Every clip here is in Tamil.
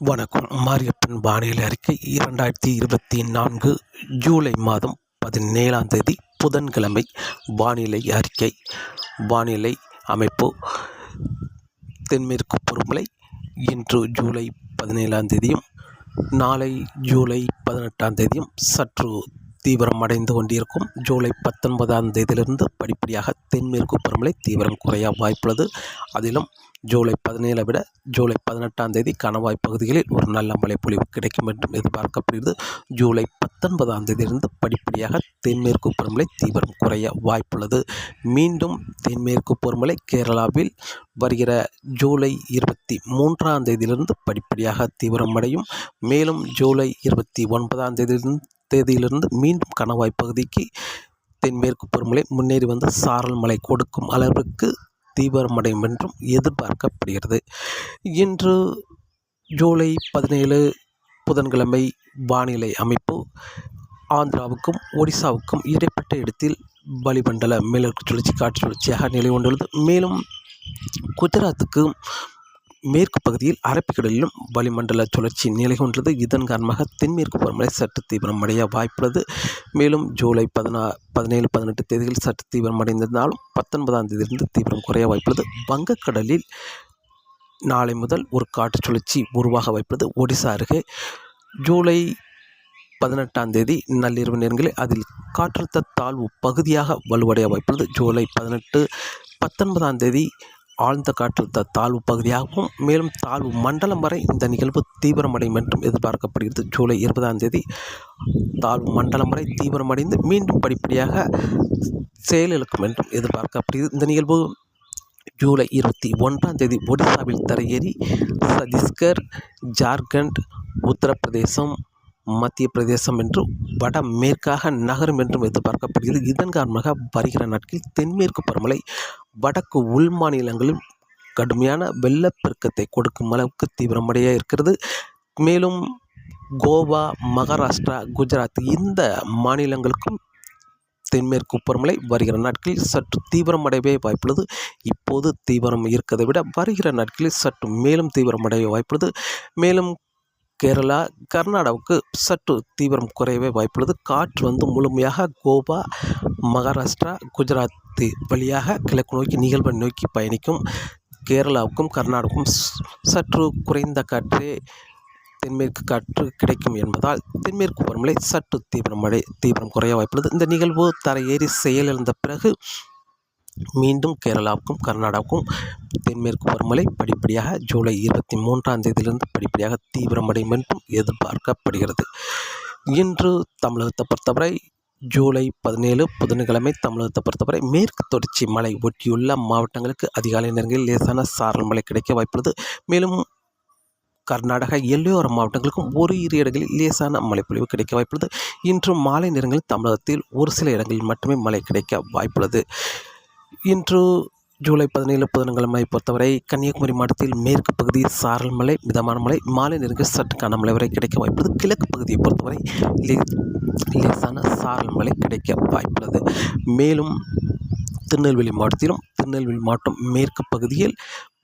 வணக்கம். மாரியப்பன் வானிலை அறிக்கை இரண்டாயிரத்தி இருபத்தி நான்கு ஜூலை மாதம் பதினேழாம் தேதி புதன்கிழமை வானிலை அறிக்கை. வானிலை அமைப்பு தென்மேற்கு பருவமழை இன்று ஜூலை பதினேழாம் தேதியும் நாளை ஜூலை பதினெட்டாம் தேதியும் சற்று தீவிரமடைந்து கொண்டிருக்கும். ஜூலை பத்தொன்பதாம் தேதியிலிருந்து படிப்படியாக தென்மேற்கு பருவமழை தீவிரம் குறைய வாய்ப்புள்ளது. அதிலும் ஜூலை பதினேழை விட ஜூலை பதினெட்டாம் தேதி கணவாய் பகுதிகளில் ஒரு நல்ல மழை பொழிவு கிடைக்கும் என்றும் எதிர்பார்க்கப்படுகிறது. ஜூலை பத்தொன்பதாம் தேதியிலிருந்து படிப்படியாக தென்மேற்கு பருவமழை தீவிரம் குறைய வாய்ப்புள்ளது. மீண்டும் தென்மேற்கு பருவமழை கேரளாவில் வருகிற ஜூலை இருபத்தி மூன்றாம் தேதியிலிருந்து படிப்படியாக தீவிரமடையும் மேலும் ஜூலை இருபத்தி ஒன்பதாம் தேதியிலிருந்து தேதியிலிருந்து மீண்டும் கணவாய் பகுதிக்கு தென்மேற்கு பருவமழை முன்னேறி வந்து சாரல் மழை கொடுக்கும் அளவிற்கு தீவிரமடையும் என்றும் எதிர்பார்க்கப்படுகிறது. இன்று ஜூலை பதினேழு புதன்கிழமை வானிலை அமைப்பு ஆந்திராவுக்கும் ஒடிசாவுக்கும் இடைப்பட்ட இடத்தில் வளிமண்டல மேலற்கு சுழற்சி காற்று சுழற்சியாக நிலை கொண்டுள்ளது மேலும் குஜராத்துக்கும் மேற்கு பகுதியில் அரபிக்கடலிலும் வளிமண்டல சுழற்சி நிலை கொண்டது இதன் காரணமாக தென்மேற்கு பருவமழை சற்று தீவிரமடைய வாய்ப்புள்ளது. மேலும் ஜூலை பதினா பதினேழு பதினெட்டு தேதிகளில் சற்று தீவிரமடைந்திருந்தாலும் பத்தொன்பதாம் தேதியிலிருந்து தீவிரம் குறைய வாய்ப்புள்ளது. வங்கக்கடலில் நாளை முதல் ஒரு காற்று சுழற்சி உருவாக வாய்ப்புள்ளது. ஒடிசா அருகே ஜூலை பதினெட்டாம் தேதி நள்ளிரவு நேரங்களில் அதில் காற்றழுத்த தாழ்வு பகுதியாக வலுவடைய வாய்ப்புள்ளது. ஜூலை பதினெட்டு பத்தொன்பதாம் தேதி ஆழ்ந்த காற்றழுத்த தாழ்வு பகுதியாகவும் மேலும் தாழ்வு மண்டலம் வரை இந்த நிகழ்வு தீவிரமடையும் என்றும் எதிர்பார்க்கப்படுகிறது. ஜூலை இருபதாம் தேதி தாழ்வு மண்டலம் வரை தீவிரமடைந்து மீண்டும் படிப்படியாக செயலிழக்கும் என்றும் எதிர்பார்க்கப்படுகிறது. இந்த நிகழ்வு ஜூலை இருபத்தி ஒன்றாம் தேதி ஒடிசாவில் தரையேறி சத்தீஸ்கர் ஜார்க்கண்ட் உத்தரப்பிரதேசம் மத்திய பிரதேசம் என்றும் வட மேற்காக நகரும் என்றும் எதிர்பார்க்கப்படுகிறது. இதன் காரணமாக வருகிற நாட்களில் தென்மேற்கு பருமலை வடக்கு உள் மாநிலங்களில் கடுமையான வெள்ளப்பெருக்கத்தை கொடுக்கும் அளவுக்கு தீவிரமடைய இருக்கிறது. மேலும் கோவா மகாராஷ்டிரா குஜராத் இந்த மாநிலங்களுக்கும் தென்மேற்கு பருவமழை வருகிற நாட்களில் சற்று தீவிரமடையவே வாய்ப்புள்ளது. இப்போது தீவிரம் இருக்கிறதை விட வருகிற நாட்களில் சற்று மேலும் தீவிரமடைய வாய்ப்புள்ளது. மேலும் கேரளா கர்நாடகாவுக்கு சற்று தீவிரம் குறையவே வாய்ப்புள்ளது. காற்று வந்து முழுமையாக கோவா மகாராஷ்டிரா குஜராத் வழியாக கிழக்கு நோக்கி நிகழ்வை நோக்கி பயணிக்கும் கேரளாவுக்கும் கர்நாடகாவுக்கும் சற்று குறைந்த காற்றே தென்மேற்கு காற்று கிடைக்கும் என்பதால் தென்மேற்கு பருவமழை சற்று தீவிரம் மழை தீவிரம் குறைய வாய்ப்புள்ளது. இந்த நிகழ்வு தரையேறி செயலிழந்த பிறகு மீண்டும் கேரளாவுக்கும் கர்நாடகாவுக்கும் தென்மேற்கு பருவமழை படிப்படியாக ஜூலை இருபத்தி மூன்றாம் தேதியிலிருந்து படிப்படியாக தீவிரமடையும் என்றும் எதிர்பார்க்கப்படுகிறது. இன்று தமிழகத்தை பொறுத்தவரை ஜூலை பதினேழு புதன்கிழமை தமிழகத்தை பொறுத்தவரை மேற்கு தொடர்ச்சி மலை ஒட்டியுள்ள மாவட்டங்களுக்கு அதிகாலை நேரங்களில் லேசான சாரல் மழை கிடைக்க வாய்ப்புள்ளது. மேலும் கர்நாடகா எல்லையோர மாவட்டங்களுக்கும் ஒரு இரு இடங்களில் லேசான மழைப்பொழிவு கிடைக்க வாய்ப்புள்ளது. இன்று மாலை நேரங்களில் தமிழகத்தில் ஒரு சில இடங்களில் மட்டுமே மழை கிடைக்க வாய்ப்புள்ளது. இன்று ஜூலை பதினேழு புதன்கிழமை பொறுத்தவரை கன்னியாகுமரி மாவட்டத்தில் மேற்கு பகுதி சாரல் மலை மிதமான மலை மாலை நேரங்கள் சற்று கனமழை வரை கிடைக்க வாய்ப்புள்ளது. கிழக்கு பகுதியை பொறுத்தவரை லே லேசான சாரல் மலை கிடைக்க வாய்ப்புள்ளது. மேலும் திருநெல்வேலி மாவட்டத்திலும் திருநெல்வேலி மாவட்டம் மேற்கு பகுதியில்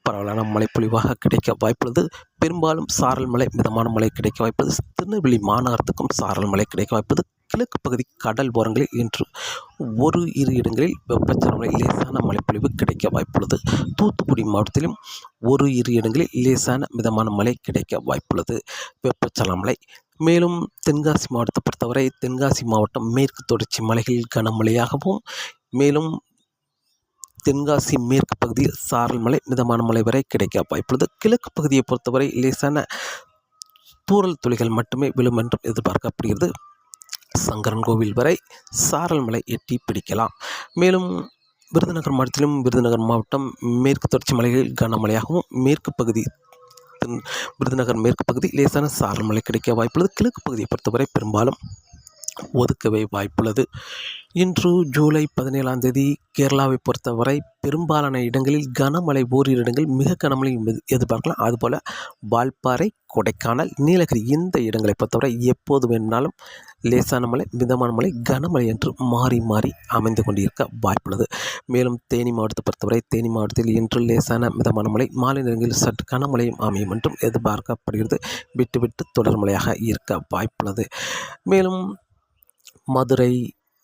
பரவலான மழைப்பொழிவாக கிடைக்க வாய்ப்புள்ளது. பெரும்பாலும் சாரல் மலை மிதமான மழை கிடைக்க வாய்ப்புள்ளது. திருநெல்வேலி மாநகரத்துக்கும் சாரல் மழை கிடைக்க வாய்ப்புள்ளது. கிழக்கு பகுதி கடல் ஓரங்களில் இன்று ஒரு இரு இடங்களில் வெப்பச்சலமலை லேசான மழைப்பொழிவு கிடைக்க வாய்ப்புள்ளது. தூத்துக்குடி மாவட்டத்திலும் ஒரு இரு இடங்களில் லேசான மிதமான மழை கிடைக்க வாய்ப்புள்ளது. வெப்பச்சலமலை மேலும் தென்காசி மாவட்டத்தை பொறுத்தவரை தென்காசி மாவட்டம் மேற்கு தொடர்ச்சி மலைகளில் கனமழையாகவும் மேலும் தென்காசி மேற்கு பகுதியில் சாரல் மலை மிதமான மழை வரை கிடைக்க வாய்ப்புள்ளது. கிழக்கு பகுதியை பொறுத்தவரை லேசான தூரல் துளிகள் மட்டுமே விழும் என்றும் எதிர்பார்க்கப்படுகிறது. சங்கரன் கோவில் வரை சாரல் மலை எட்டி பிடிக்கலாம். மேலும் விருதுநகர் மாவட்டத்திலும் விருதுநகர் மாவட்டம் மேற்கு தொடர்ச்சி மலைகளில் கனமழையாகவும் மேற்கு பகுதி விருதுநகர் மேற்கு பகுதி லேசான சாரல் மழை கிடைக்க வாய்ப்புள்ளது. கிழக்கு பகுதியை பொறுத்தவரை பெரும்பாலும் ஒதுக்கவே வாய்ப்புள்ளது. இன்று ஜூலை பதினேழாம் தேதி கேரளாவை பொறுத்தவரை பெரும்பாலான இடங்களில் கனமழை ஓரிரு இடங்களில் மிக கனமழை எதிர்பார்க்கலாம். அதுபோல் வால்பாறை கொடைக்கானல் நீலகிரி இந்த இடங்களை பொறுத்தவரை எப்போது வேணும்னாலும் லேசான மழை மிதமான மழை கனமழை என்று மாறி மாறி அமைந்து கொண்டிருக்க வாய்ப்புள்ளது. மேலும் தேனி மாவட்டத்தை பொறுத்தவரை தேனி மாவட்டத்தில் இன்று லேசான மிதமான மழை மாலை நேரங்களில் சற்று கனமழையும் அமையும் என்றும் எதிர்பார்க்கப்படுகிறது. விட்டு விட்டு தொடர் மழையாக இருக்க வாய்ப்புள்ளது. மேலும் மதுரை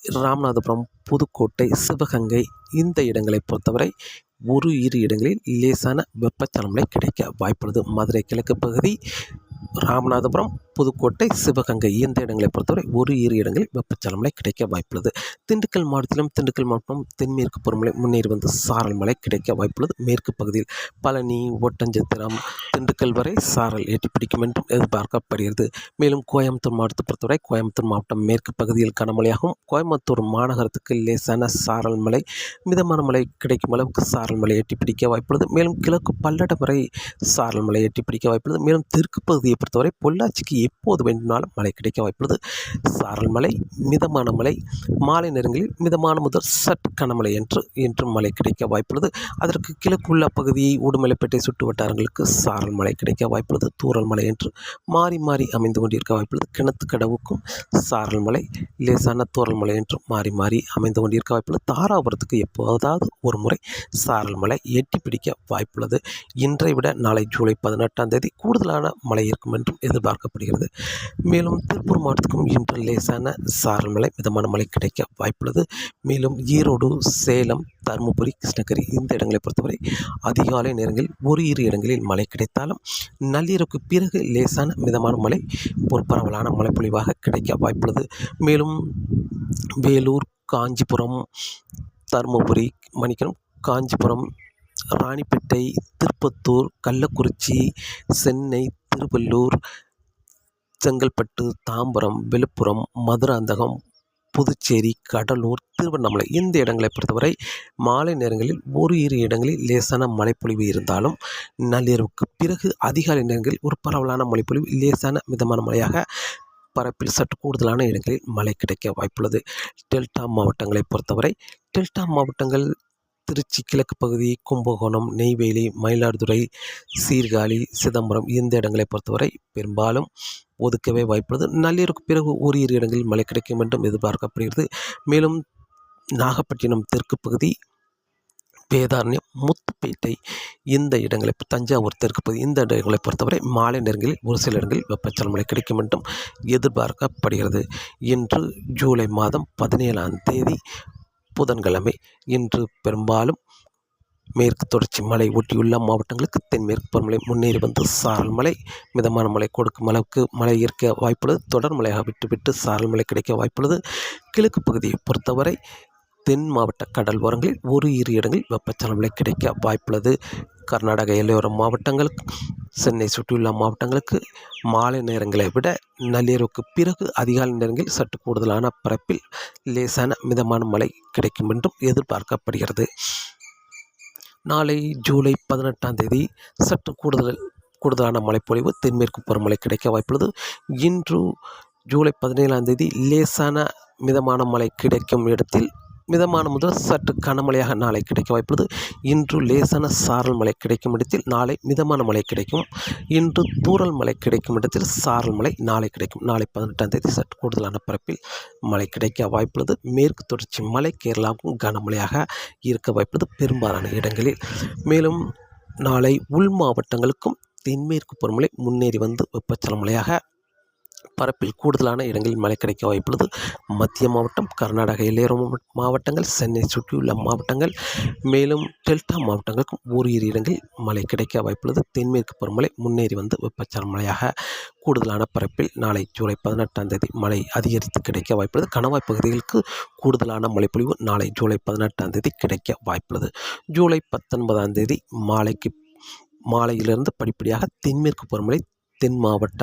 ராமநாதபுரம் புதுக்கோட்டை சிவகங்கை இந்த இடங்களை பொறுத்தவரை ஒரு இரு இடங்களில் லேசான வெப்பச்சலன கிடைக்க வாய்ப்புள்ளது. மதுரை கிழக்கு பகுதி ராமநாதபுரம் புதுக்கோட்டை சிவகங்கை இந்த இடங்களை பொறுத்தவரை ஒரு இரு இடங்களில் வெப்பச்சலமலை கிடைக்க வாய்ப்புள்ளது. திண்டுக்கல் மாவட்டத்திலும் திண்டுக்கல் மாவட்டம் தென்மேற்கு பருவமழை முன்னேறி வந்து சாரல் மழை கிடைக்க வாய்ப்புள்ளது. மேற்கு பகுதியில் பழனி ஒட்டஞ்சத்திரம் திண்டுக்கல் வரை சாரல் ஏற்றி பிடிக்கும் என்றும் எதிர்பார்க்கப்படுகிறது. மேலும் கோயம்புத்தூர் மாவட்டத்தை பொறுத்தவரை கோயம்புத்தூர் மாவட்டம் மேற்கு பகுதியில் கனமழையாகும் கோயம்புத்தூர் மாநகரத்துக்கு லேசான சாரல் மழை மிதமான மழை கிடைக்கும் அளவுக்கு சாரல் மழை எட்டி பிடிக்க வாய்ப்புள்ளது. மேலும் கிழக்கு பல்லடம் வரை சாரல் மழை எட்டி பிடிக்க வாய்ப்புள்ளது. மேலும் தெற்கு பகுதியை பொறுத்தவரை பொள்ளாச்சிக்கு எப்போது வேண்டுமானாலும் மழை கிடைக்க வாய்ப்புள்ளது சாரல் மழை மிதமான மழை மாலை நேரங்களில் மிதமான முதல் சற்று கனமழை என்று இன்று மழை கிடைக்க வாய்ப்புள்ளது அதற்கு கிழக்குள்ள பகுதியை உடுமலைப்பேட்டை சுற்று வட்டாரங்களுக்கு சாரல் மழை கிடைக்க வாய்ப்புள்ளது தூரல் மழை என்று மாறி மாறி அமைந்து கொண்டிருக்க வாய்ப்புள்ளது கிணத்துக்கடவுக்கும் சாரல் மலை லேசான தூரல் மலை என்று மாறி மாறி அமைந்து கொண்டிருக்க வாய்ப்புள்ளது தாராபுரத்துக்கு எப்போதாவது ஒரு முறை சாரல் மழை எட்டி பிடிக்க வாய்ப்புள்ளது இன்றை விட நாளை ஜூலை பதினெட்டாம் தேதி கூடுதலான மழை இருக்கும் என்றும் எதிர்பார்க்கப்படுகிறது. மேலும் திருப்பூர் மாவட்டத்துக்கும் இன்று லேசான சாரல் மழை மிதமான மழை கிடைக்க வாய்ப்புள்ளது. மேலும் ஈரோடு சேலம் தருமபுரி கிருஷ்ணகிரி இந்த இடங்களை பொறுத்தவரை அதிகாலை நேரங்களில் ஒரு இரு இடங்களில் மழை கிடைத்தாலும் நள்ளிரவுக்கு பிறகு லேசான மிதமான மழை ஒரு பரவலான மழைப்பொழிவாக கிடைக்க வாய்ப்புள்ளது. மேலும் வேலூர் காஞ்சிபுரம் தருமபுரி மணிக்கணும் காஞ்சிபுரம் ராணிப்பேட்டை திருப்பத்தூர் கள்ளக்குறிச்சி சென்னை திருவள்ளூர் செங்கல்பட்டு தாம்பரம் விழுப்புரம் மதுராந்தகம் புதுச்சேரி கடலூர் திருவண்ணாமலை இந்த இடங்களை பொறுத்தவரை மாலை நேரங்களில் ஒரு இரு இடங்களில் லேசான மழைப்பொழிவு இருந்தாலும் நள்ளிரவுக்கு பிறகு அதிகாலை நேரங்களில் ஒரு பரவலான மழைப்பொழிவு லேசான மிதமான மழையாக பரப்பில் சற்று கூடுதலான இடங்களில் மழை கிடைக்க வாய்ப்புள்ளது. டெல்டா மாவட்டங்களை பொறுத்தவரை டெல்டா மாவட்டங்கள் திருச்சி கிழக்கு பகுதி கும்பகோணம் நெய்வேலி மயிலாடுதுறை சீர்காழி சிதம்பரம் இந்த இடங்களை பொறுத்தவரை பெரும்பாலும் ஒதுக்கவே வாய்ப்புள்ளது. நள்ளிரவுக்கு பிறகு ஓரிரு இடங்களில் மழை கிடைக்கும் என்றும் எதிர்பார்க்கப்படுகிறது. மேலும் நாகப்பட்டினம் தெற்கு பகுதி வேதாரண்யம் முத்துப்பேட்டை இந்த இடங்களை தஞ்சாவூர் தெற்கு பகுதி இந்த இடங்களை பொறுத்தவரை மாலை நேரங்களில் ஒரு சில இடங்களில் வெப்பச்சலம் மழை கிடைக்கும் என்றும் எதிர்பார்க்கப்படுகிறது. இன்று ஜூலை மாதம் பதினேழாம் தேதி புதன்கிழமை இன்று பெரும்பாலும் மேற்கு தொடர்ச்சி மலை ஒட்டியுள்ள மாவட்டங்களுக்கு தென்மேற்கு பருவமழை முன்னேறி வந்து சாரல் மழை மிதமான மழை கொடுக்கும் அளவுக்கு மழை இருக்க வாய்ப்புள்ளது. தொடர் மழையாக விட்டுவிட்டு சாரல் மழை கிடைக்க வாய்ப்புள்ளது. கிழக்கு பகுதியை பொறுத்தவரை தென் மாவட்ட கடல் ஓரங்களில் ஒரு இரு இடங்களில் வெப்பச்சலமலை கிடைக்க வாய்ப்புள்ளது. கர்நாடக எல்லையோர மாவட்டங்களுக்கு சென்னை சுற்றியுள்ள மாவட்டங்களுக்கு மாலை நேரங்களை விட நள்ளிரவுக்கு பிறகு அதிகாலை நேரங்களில் சற்று கூடுதலான பரப்பில் லேசான மிதமான மழை கிடைக்கும் என்றும் எதிர்பார்க்கப்படுகிறது. நாளை ஜூலை பதினெட்டாம் தேதி சற்று கூடுதல் கூடுதலான மழைப்பொழிவு தென்மேற்கு பருவமழை கிடைக்க வாய்ப்புள்ளது. இன்று ஜூலை பதினேழாம் தேதி லேசான மிதமான மழை கிடைக்கும் இடத்தில் மிதமான முதல் சற்று கனமழையாக நாளை கிடைக்க வாய்ப்புள்ளது. இன்று லேசான சாரல் மழை கிடைக்கும் இடத்தில் நாளை மிதமான மழை கிடைக்கும். இன்று தூரல் மழை கிடைக்கும் இடத்தில் சாரல் மழை நாளை கிடைக்கும். நாளை பதினெட்டாம் தேதி சற்று கூடுதலான பரப்பில் மழை கிடைக்க வாய்ப்புள்ளது. மேற்கு தொடர்ச்சி மலை கேரளாவுக்கும் கனமழையாக இருக்க வாய்ப்புள்ளது பெரும்பாலான இடங்களில். மேலும் நாளை உள் மாவட்டங்களுக்கும் தென்மேற்கு பருவமழை முன்னேறி வந்து வெப்பச்சலன மழையாக பரப்பில் கூடுதலான இடங்களில் மழை கிடைக்க வாய்ப்புள்ளது. மத்திய மாவட்டம் கர்நாடக எல்லையோர மாவட்ட- மாவட்டங்கள் சென்னை சுற்றியுள்ள மாவட்டங்கள் மேலும் டெல்டா மாவட்டங்களுக்கும் ஓரிரு இடங்களில் மழை கிடைக்க வாய்ப்புள்ளது. தென்மேற்கு பருவமழை முன்னேறி வந்து வெப்பச்சலன மழையாக கூடுதலான பரப்பில் நாளை ஜூலை பதினெட்டாம் தேதி மழை அதிகரித்து கிடைக்க வாய்ப்புள்ளது. கணவாய் பகுதிகளுக்கு கூடுதலான மழைப்பொழிவு நாளை ஜூலை பதினெட்டாம் தேதி கிடைக்க வாய்ப்புள்ளது. ஜூலை பத்தொன்பதாம் தேதி மாலைக்கு மாலையிலிருந்து படிப்படியாக தென்மேற்கு பருவமழை தென் மாவட்ட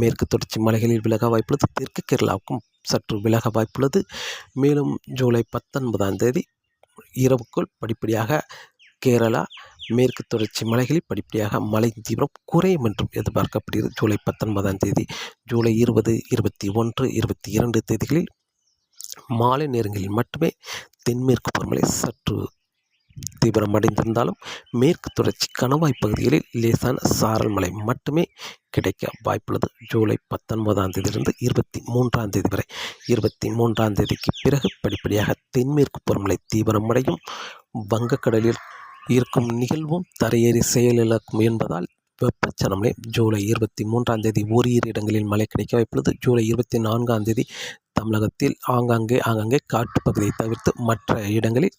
மேற்கு தொடர்ச்சி மலைகளில் விலக வாய்ப்புள்ளது. தெற்கு கேரளாவுக்கும் சற்று விலக வாய்ப்புள்ளது. மேலும் ஜூலை பத்தொன்பதாம் தேதி இரவுக்குள் படிப்படியாக கேரளா மேற்கு தொடர்ச்சி மலைகளில் படிப்படியாக மழை தீவிரம் குறையும் என்றும் எதிர்பார்க்கப்படுகிறது. ஜூலை பத்தொன்பதாம் தேதி ஜூலை இருபது இருபத்தி ஒன்று இருபத்தி இரண்டு தேதிகளில் மாலை நேரங்களில் மட்டுமே தென்மேற்கு பருவமழை சற்று தீவிரமடைந்திருந்தாலும் மேற்கு தொடர்ச்சி கணவாய் பகுதிகளில் லேசான சாரல் மழை மட்டுமே கிடைக்க வாய்ப்புள்ளது. ஜூலை பத்தொன்பதாம் தேதியிலிருந்து இருபத்தி மூன்றாம் தேதி வரை இருபத்தி மூன்றாம் தேதிக்கு பிறகு படிப்படியாக தென்மேற்கு பருவமழை தீவிரமடையும். வங்கக்கடலில் இருக்கும் நிகழ்வும் தரையேறி செயலிழக்கும் என்பதால் வெப்பச்சலனமே ஜூலை இருபத்தி மூன்றாம் தேதி ஓரிரு இடங்களில் மழை கிடைக்க வாய்ப்புள்ளது. ஜூலை இருபத்தி நான்காம் தேதி தமிழகத்தில் ஆங்காங்கே ஆங்காங்கே காட்டுப்பகுதியை தவிர்த்து மற்ற இடங்களில்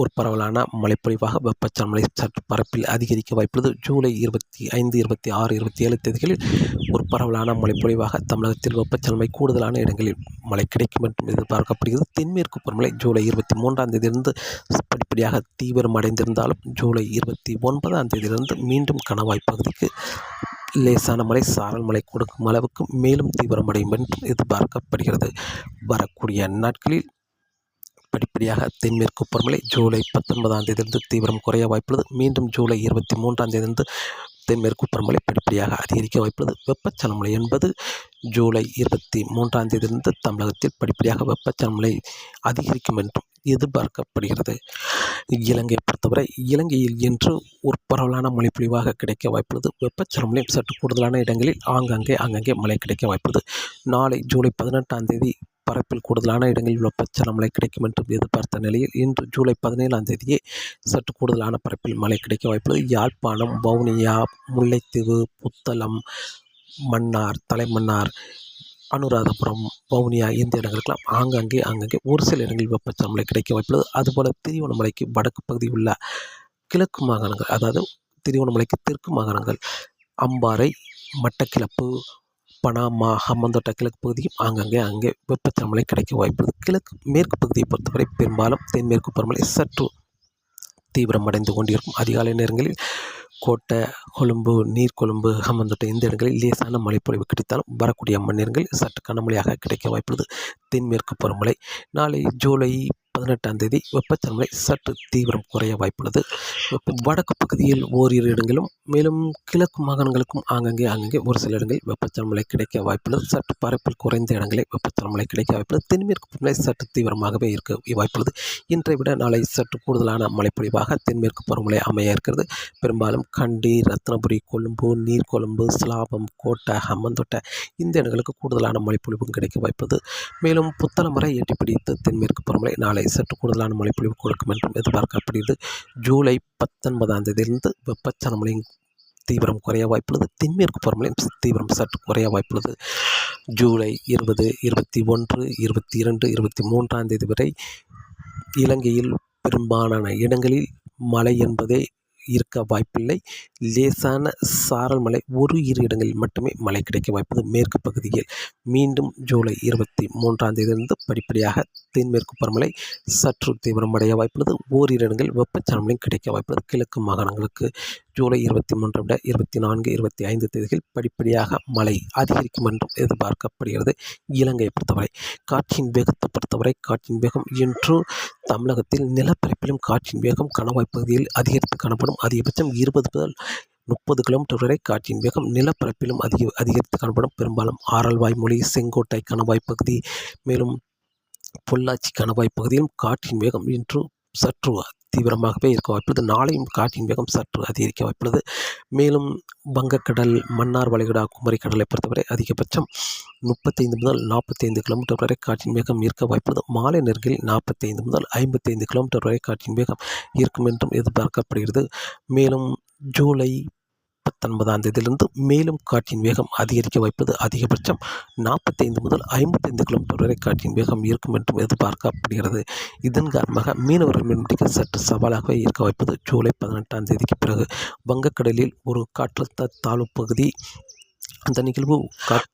ஒரு பரவலான மழைப்பொழிவாக வெப்பச்சலமலை சற்று பரப்பில் அதிகரிக்க வாய்ப்புள்ளது. ஜூலை இருபத்தி ஐந்து இருபத்தி ஆறு இருபத்தி ஏழு தேதிகளில் ஒரு பரவலான மழைப்பொழிவாக தமிழகத்தில் வெப்பச்சலமை கூடுதலான இடங்களில் மழை கிடைக்கும் என்றும் எதிர்பார்க்கப்படுகிறது. தென்மேற்கு பருவமழை ஜூலை இருபத்தி மூன்றாம் தேதியிலிருந்து படிப்படியாக தீவிரம் அடைந்திருந்தாலும் ஜூலை இருபத்தி ஒன்பதாம் தேதியிலிருந்து மீண்டும் கணவாய் பகுதிக்கு லேசான மழை சாரல் மழை கொடுக்கும் அளவுக்கு மேலும் தீவிரமடையும் என்று எதிர்பார்க்கப்படுகிறது. வரக்கூடிய நாட்களில் படிப்படியாக தென்மேற்கு பருவமழை ஜூலை பத்தொன்பதாம் தேதியிலிருந்து தீவிரம் குறைய வாய்ப்புள்ளது. மீண்டும் ஜூலை இருபத்தி மூன்றாம் தேதியிலிருந்து தென்மேற்கு பருவமழை படிப்படியாக அதிகரிக்க வாய்ப்புள்ளது. வெப்பச்சலமலை என்பது ஜூலை இருபத்தி மூன்றாம் தேதியிலிருந்து தமிழகத்தில் படிப்படியாக வெப்பச்சலமலை அதிகரிக்கும் என்றும் எதிர்பார்க்கப்படுகிறது. இலங்கையை பொறுத்தவரை இலங்கையில் இன்று ஒரு பரவலான மழைப்பொழிவாக கிடைக்க வாய்ப்புள்ளது. வெப்பச்சலமலை சற்று கூடுதலான இடங்களில் ஆங்காங்கே ஆங்காங்கே மழை கிடைக்க வாய்ப்புள்ளது. நாளை ஜூலை பதினெட்டாம் தேதி பரப்பில் கூடுதலான இடங்களில் வெப்பச்சலன மழை கிடைக்கும் என்றும் எதிர்பார்த்த நிலையில் இன்று ஜூலை பதினேழாம் தேதியே சற்று கூடுதலான பரப்பில் மழை கிடைக்க வாய்ப்புள்ளது. யாழ்ப்பாணம் வவுனியா முல்லைத்தீவு புத்தளம் மன்னார் தலைமன்னார் அனுராதபுரம் வவுனியா இந்த இடங்களுக்கெல்லாம் ஆங்காங்கே ஆங்காங்கே ஒரு சில இடங்களில் வெப்பச்சலமலை கிடைக்க வாய்ப்புள்ளது. அதுபோல் திருவண்ணாமலைக்கு வடக்கு பகுதி உள்ள கிழக்கு மாகாணங்கள் அதாவது திருவண்ணாமலைக்கு தெற்கு மாகாணங்கள் அம்பாறை மட்டக்கிளப்பு பனாமா ஹம்மந்தோட்டா கிழக்கு பகுதியும் ஆங்காங்கே அங்கே வெப்பச்சலமழை கிடைக்க வாய்ப்புள்ளது கிழக்கு மேற்கு பகுதியை பொறுத்தவரை பெரும்பாலும் தென்மேற்கு பருவமழை சற்று தீவிரமடைந்து கொண்டிருக்கும். அதிகாலை நேரங்களில் கோட்டை கொழும்பு நீர்கொழும்பு ஹம்மந்தோட்டை இந்த இடங்களில் லேசான மழைப்பொழிவு கிடைத்தாலும் வரக்கூடிய மணி சற்று கனமழையாக கிடைக்க வாய்ப்புள்ளது. தென்மேற்கு பருவமழை நாளை ஜூலை பதினெட்டாம் தேதி வெப்பச்சலமழை சற்று தீவிரம் குறைய வாய்ப்புள்ளது. வடக்கு பகுதியில் ஓரிரு இடங்களும் மேலும் கிழக்கு மாகாணங்களுக்கும் ஆங்கங்கே ஆங்கங்கே ஒரு சில இடங்களில் வெப்பச்சலமழை கிடைக்க வாய்ப்புள்ளது. சற்று பரப்பில் குறைந்த இடங்களில் வெப்பச்சலமழை கிடைக்க வாய்ப்புள்ளது. தென்மேற்கு பருவமழை சற்று தீவிரமாகவே இருக்க வாய்ப்புள்ளது. இன்றை விட நாளை சற்று கூடுதலான மழைப்பொழிவாக தென்மேற்கு பருவமழை அமைய இருக்கிறது. பெரும்பாலும் கண்டி ரத்னபுரி கொழும்பு நீர்கொழும்பு சிலாபம் கோட்டை ஹம்மந்தோட்டை இந்த இடங்களுக்கு கூடுதலான மழைப்பொழிவும் கிடைக்க வாய்ப்புள்ளது. மேலும் புத்தளமரை எட்டி பிடித்து தென்மேற்கு பருவமழை நாளை சற்று கூடுதலான மழைப்பொழிவு கொடுக்கும் என்றும் எதிர்பார்க்கப்படுகிறது ஜூலை பத்தொன்பதாம் தேதியிலிருந்து வெப்பச்சலமழையின் தீவிரம் குறைய வாய்ப்புள்ளது. தென்மேற்கு பருவமழையும் தீவிரம் சற்று குறைய வாய்ப்புள்ளது. ஜூலை இருபது இருபத்தி ஒன்று இருபத்தி இரண்டு இருபத்தி மூன்றாம் தேதி வரை இலங்கையில் பெரும்பாலான இடங்களில் மழை என்பதே இருக்க வாய்ப்பில்லை. லேசான சாரல் மழை ஒரு இரு இடங்களில் மட்டுமே மழை கிடைக்க வாய்ப்பது மேற்கு பகுதியில் மீண்டும் ஜூலை இருபத்தி மூன்றாம் தேதியிலிருந்து படிப்படியாக தென்மேற்கு பருவமழை சற்று தீவிரமடைய வாய்ப்புள்ளது. ஓரிரு இடங்களில் வெப்பச்சலனங்களும் கிடைக்க வாய்ப்புள்ளது. கிழக்கு மாகாணங்களுக்கு ஜூலை இருபத்தி மூன்றை விட இருபத்தி நான்கு இருபத்தி ஐந்து தேதிகள் படிப்படியாக மழை அதிகரிக்கும் என்றும் எதிர்பார்க்கப்படுகிறது. இலங்கையை பொறுத்தவரை காற்றின் வேகத்தை பொறுத்தவரை காற்றின் வேகம் இன்று தமிழகத்தில் நிலப்பரப்பிலும் காற்றின் வேகம் கணவாய் பகுதியில் அதிகரித்து காணப்படும். அதிகபட்சம் இருபது முதல் முப்பது கிலோமீட்டர் வரை காற்றின் வேகம் நிலப்பரப்பிலும் அதிக அதிகரித்து காணப்படும். பெரும்பாலும் ஆரல்வாய் மொழி செங்கோட்டை கணவாய் பகுதி மேலும் பொள்ளாச்சி கணவாய் பகுதியிலும் காற்றின் வேகம் இன்று சற்று தீவிரமாகவே இருக்க வாய்ப்புள்ளது. நாளையும் காற்றின் வேகம் சற்று அதிகரிக்க வாய்ப்புள்ளது. மேலும் வங்கக்கடல் மன்னார் வளைகுடா குமரி கடலை பொறுத்தவரை அதிகபட்சம் முப்பத்தைந்து முதல் நாற்பத்தைந்து கிலோமீட்டர் வரை காற்றின் வேகம் இருக்க வாய்ப்புள்ளது. மாலை நேரங்களில் நாற்பத்தைந்து முதல் ஐம்பத்தைந்து கிலோமீட்டர் வரை காற்றின் வேகம் இருக்கும் என்றும் எதிர்பார்க்கப்படுகிறது. மேலும் ஜூலை முப்பத்தொன்பதாம் தேதியிலிருந்து மேலும் காற்றின் வேகம் அதிகரிக்க வைப்பது அதிகபட்சம். நாற்பத்தைந்து முதல் ஐம்பத்தைந்து கிலோமீட்டர் வரை காற்றின் வேகம் இருக்கும் என்றும் எதிர்பார்க்கப்படுகிறது. இதன் காரணமாக மீனவர்கள் மீன்பிடிக்க சற்று சவாலாகவே இருக்க வைப்பது ஜூலை பதினெட்டாம் தேதிக்கு பிறகு வங்கக்கடலில் ஒரு காற்றழுத்த தாழ்வு பகுதி அந்த நிகழ்வு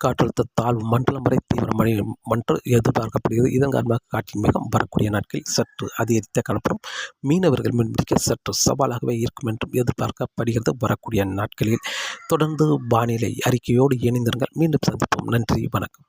காற்றழுத்த தாழ்வு மண்டலம் வரை தீவிரமடை என்று எதிர்பார்க்கப்படுகிறது. இதன் காரணமாக காற்றின் மேகம் வரக்கூடிய நாட்களில் சற்று அதிகரித்த காணப்படும் மீனவர்கள் மீன்பிடிக்க சற்று சவாலாகவே இருக்கும் என்றும் எதிர்பார்க்கப்படுகிறது. வரக்கூடிய நாட்களில் தொடர்ந்து வானிலை அறிக்கையோடு இணைந்திருங்கள். மீண்டும் சந்திப்போம். நன்றி. வணக்கம்.